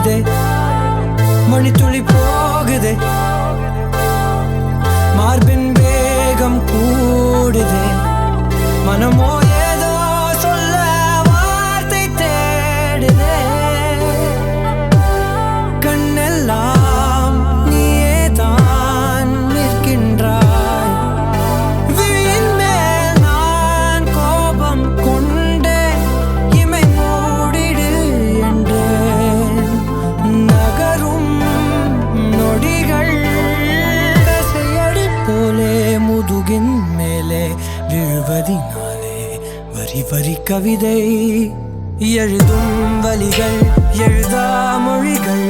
போகுது? மணி துளி போகுது? மார்பின் வரி கவிதை எழுதும் வழிகள் எழுதா மொழிகள்.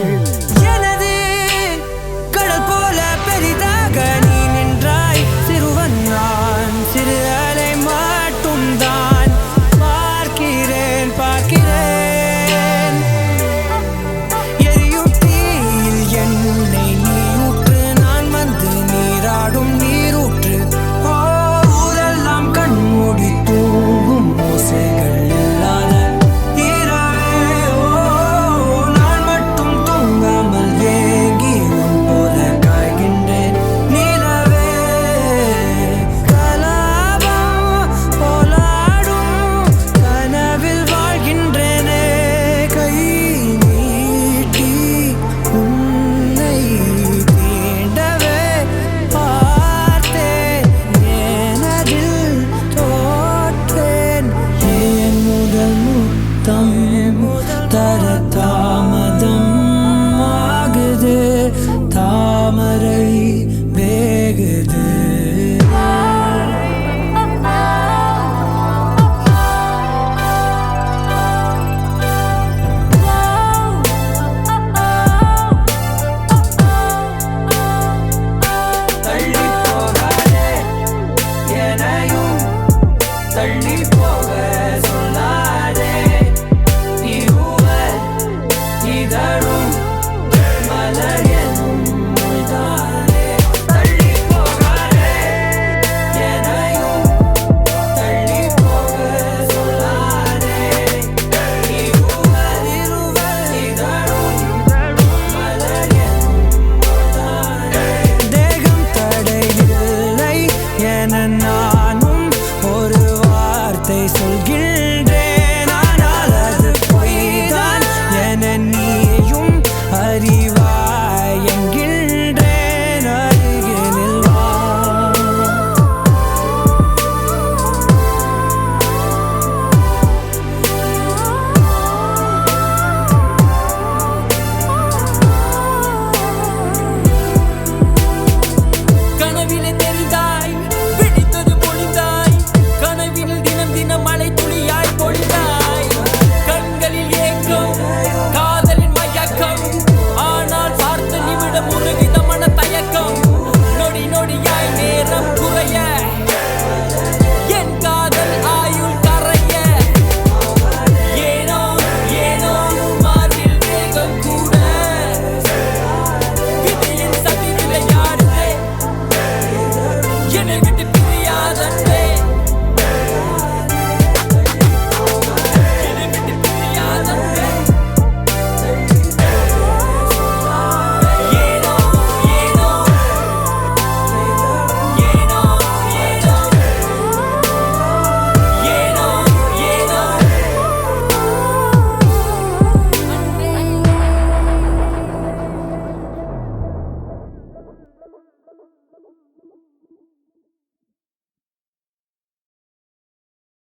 தாமரை Baby